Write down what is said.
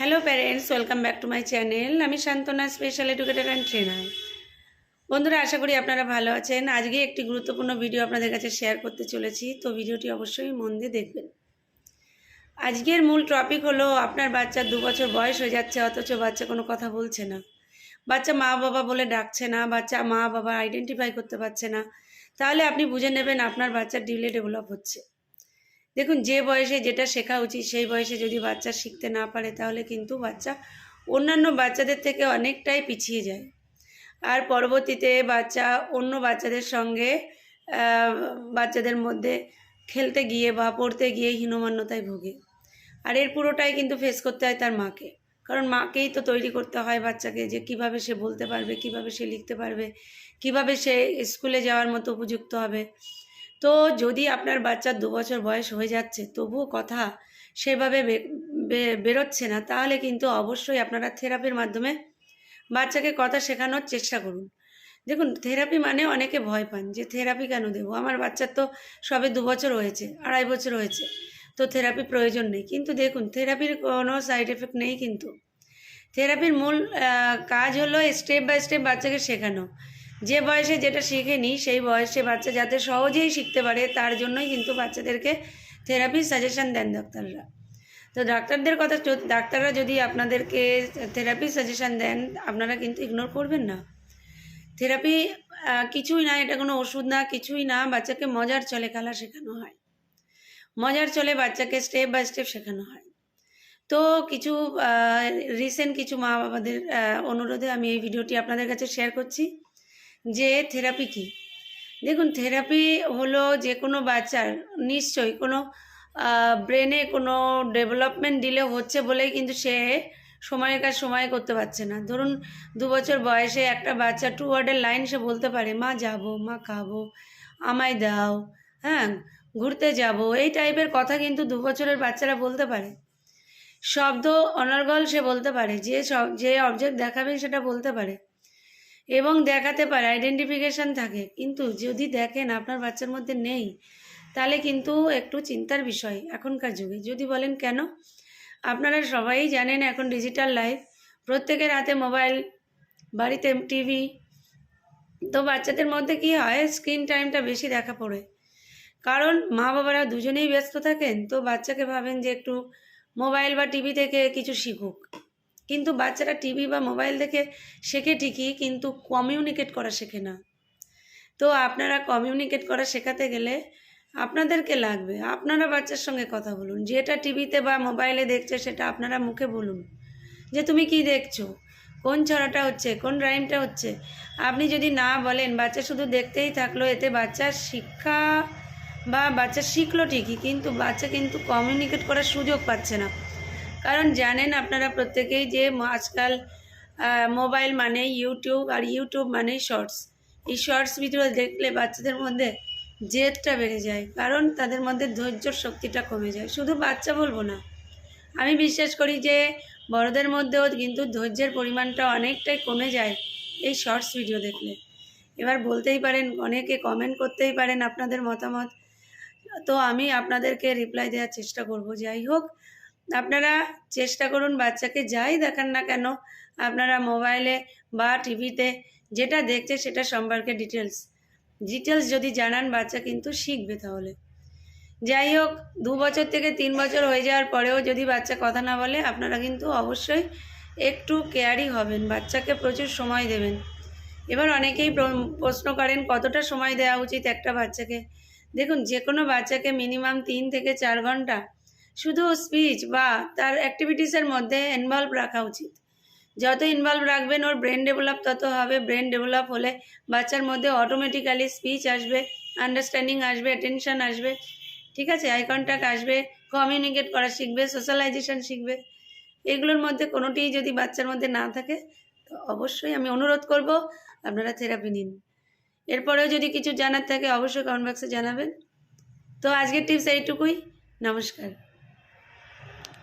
Hello parents welcome back to my channel আমি Shantana special educator and trainer বন্ধুরা, আশা করি আপনারা ভালো আছেন। আজকে একটি গুরুত্বপূর্ণ ভিডিও আপনাদের কাছে শেয়ার করতে চলেছি। তো ভিডিওটি অবশ্যই মন দিয়ে দেখবেন। আজকের মূল টপিক হলো, আপনার বাচ্চার দু বছর বয়স হয়ে যাচ্ছে, অথচ বাচ্চা কোনো কথা বলছে না। বাচ্চা মা বাবা বলে ডাকছে না, বাচ্চা মা বাবা আইডেন্টিফাই করতে পারছে না। তাহলে আপনি বুঝে নেবেন আপনার বাচ্চার ডিলে ডেভেলপ হচ্ছে। দেখুন, যে বয়সে যেটা শেখা উচিত, সেই বয়সে যদি বাচ্চা শিখতে না পারে, তাহলে কিন্তু বাচ্চা অন্যান্য বাচ্চাদের থেকে অনেকটাই পিছিয়ে যায়। আর পরবর্তীতে বাচ্চা অন্য বাচ্চাদের সঙ্গে বাচ্চাদের মধ্যে খেলতে গিয়ে বা পড়তে গিয়ে হীনমান্যতায় ভোগে। আর এর পুরোটাই কিন্তু ফেস করতে হয় তার মাকে। কারণ মাকেই তো তৈরি করতে হয় বাচ্চাকে যে কীভাবে সে বলতে পারবে, কীভাবে সে লিখতে পারবে, কীভাবে সে স্কুলে যাওয়ার মতো উপযুক্ত হবে। তো যদি আপনার বাচ্চার দু বছর বয়স হয়ে যাচ্ছে, তবুও কথা সেভাবে বেরোচ্ছে না, তাহলে কিন্তু অবশ্যই আপনারা থেরাপির মাধ্যমে বাচ্চাকে কথা শেখানোর চেষ্টা করুন। দেখুন, থেরাপি মানে অনেকে ভয় পান যে, থেরাপি কেন দেবো? আমার বাচ্চার তো সবে দু বছর হয়েছে, আড়াই বছর হয়েছে, তো থেরাপি প্রয়োজন নেই। কিন্তু দেখুন, থেরাপির কোনো সাইড এফেক্ট নেই কিন্তু। থেরাপির মূল কাজ হলো স্টেপ বাই স্টেপ বাচ্চাকে শেখানো। যে বয়সে যেটা শিখেনি সেই বয়সে বাচ্চা যাতে সহজেই শিখতে পারে, তার জন্যই কিন্তু বাচ্চাদেরকে থেরাপির সাজেশান দেন ডাক্তাররা। তো ডাক্তারদের কথা ডাক্তাররা যদি আপনাদেরকে থেরাপি সাজেশান দেন, আপনারা কিন্তু ইগনোর করবেন না। থেরাপি কিছুই না, এটা কোনো ওষুধ না, কিছুই না, বাচ্চাকে মজার চলে খেলা শেখানো হয়। মজার চলে বাচ্চাকে স্টেপ বাই স্টেপ শেখানো হয়। তো কিছু রিসেন্ট কিছু মা বাবাদের অনুরোধে আমি এই ভিডিওটি আপনাদের কাছে শেয়ার করছি। যে থেরাপি কি? দেখুন থেরাপি হলো যে কোনো বাচ্চার, নিশ্চয়ই কোনো ব্রেনে কোনো ডেভেলপমেন্ট ডিলে হচ্ছে বলেই কিন্তু সে সময়ের কাজ সময় করতে পারছে না। ধরুন, দু বছর বয়সে একটা বাচ্চা টু ওয়ার্ডের লাইন সে বলতে পারে, মা যাব, মা খাব, আমায় দাও হ্যাঁ ঘুরতে যাব। এই টাইপের কথা কিন্তু দু বছরের বাচ্চারা বলতে পারে। শব্দ অনর্গল সে বলতে পারে, যে সব যে অবজেক্ট দেখাবে সেটা বলতে পারে। এবং দেখাতে পারে আইডেন্টিফিকেশন থাকে। কিন্তু যদি দেখেন আপনার বাচ্চার মধ্যে নেই, তাহলে কিন্তু একটু চিন্তার বিষয় এখনকার যুগে। যদি বলেন কেন? আপনারা সবাই জানেন এখন ডিজিটাল লাইফ প্রত্যেকের হাতে মোবাইল বাড়িতে টিভি তো বাচ্চাদের মধ্যে কি হয়? স্ক্রিন টাইমটা বেশি দেখা পড়ে। কারণ মা বাবারা দুজনেই ব্যস্ত থাকেন, তো বাচ্চাকে ভাবেন যে একটু মোবাইল বা টিভি থেকে কিছু শিখুক। কিন্তু বাচ্চারা টিভি বা মোবাইল দেখে শেখে ঠিকই, কিন্তু কমিউনিকেট করা শেখে না। তো আপনারা কমিউনিকেট করা শেখাতে গেলে আপনাদেরকে লাগবে। আপনারা বাচ্চার সঙ্গে কথা বলুন। যেটা টিভিতে বা মোবাইলে দেখছে সেটা আপনারা মুখে বলুন যে, তুমি কি দেখছ? কোন ছড়াটা হচ্ছে? কোন রাইমটা হচ্ছে? আপনি যদি না বলেন, বাচ্চা শুধু দেখতেই থাকল, এতে বাচ্চার শিক্ষা বা বাচ্চা শিখলো ঠিকই, কিন্তু বাচ্চা কিন্তু কমিউনিকেট করার সুযোগ পাচ্ছে না। কারণ জানেন আপনারা প্রত্যেকেই যে আজকাল মোবাইল মানে ইউটিউব আর ইউটিউব মানে শর্টস। এই শর্টস ভিডিও দেখলে বাচ্চাদের মধ্যে জেদটা বেড়ে যায়, কারণ তাদের মধ্যে ধৈর্যর শক্তিটা কমে যায়। শুধু বাচ্চা বলব না, আমি বিশ্বাস করি যে বড়দের মধ্যেও কিন্তু ধৈর্যের পরিমাণটা অনেকটাই কমে যায় এই শর্টস ভিডিও দেখলে। এবার বলতেই পারেন, অনেকে কমেন্ট করতেই পারেন আপনাদের মতামত। তো আমি আপনাদেরকে রিপ্লাই দেওয়ার চেষ্টা করব। যাই হোক আপনারা চেষ্টা করুন বাচ্চাকে যাই দেখান না কেন, আপনারা মোবাইলে বা টিভিতে যেটা দেখছে সেটা সম্পর্কে ডিটেলস ডিটেলস যদি জানান বাচ্চা কিন্তু শিখবে তাহলে। যাই হোক, দু বছর থেকে তিন বছর হয়ে যাওয়ার পরেও যদি বাচ্চা কথা না বলে, আপনারা কিন্তু অবশ্যই একটু কেয়ারি হবেন, বাচ্চাকে প্রচুর সময় দেবেন। এবার অনেকেই প্রশ্ন করেন, কতটা সময় দেওয়া উচিত একটা বাচ্চাকে? দেখুন যে কোনো বাচ্চাকে মিনিমাম তিন থেকে চার ঘণ্টা শুধু স্পিচ বা তার অ্যাক্টিভিটিসের মধ্যে ইনভলভ রাখা উচিত। যত ইনভলভ রাখবেন ওর ব্রেন ডেভেলপ তত হবে ব্রেন ডেভেলপ হলে বাচ্চার মধ্যে অটোমেটিক্যালি স্পিচ আসবে আন্ডারস্ট্যান্ডিং আসবে অ্যাটেনশন আসবে, ঠিক আছে? আই কন্ট্যাক্ট আসবে কমিউনিকেট করা শিখবে সোশ্যালাইজেশন শিখবে। এগুলোর মধ্যে কোনোটিই যদি বাচ্চার মধ্যে না থাকে, তো অবশ্যই আমি অনুরোধ করব, আপনারা থেরাপি নিন। এরপরেও যদি কিছু জানার থাকে, অবশ্যই কমেন্ট বক্সে জানাবেন। তো আজকের টিপস এইটুকুই। নমস্কার।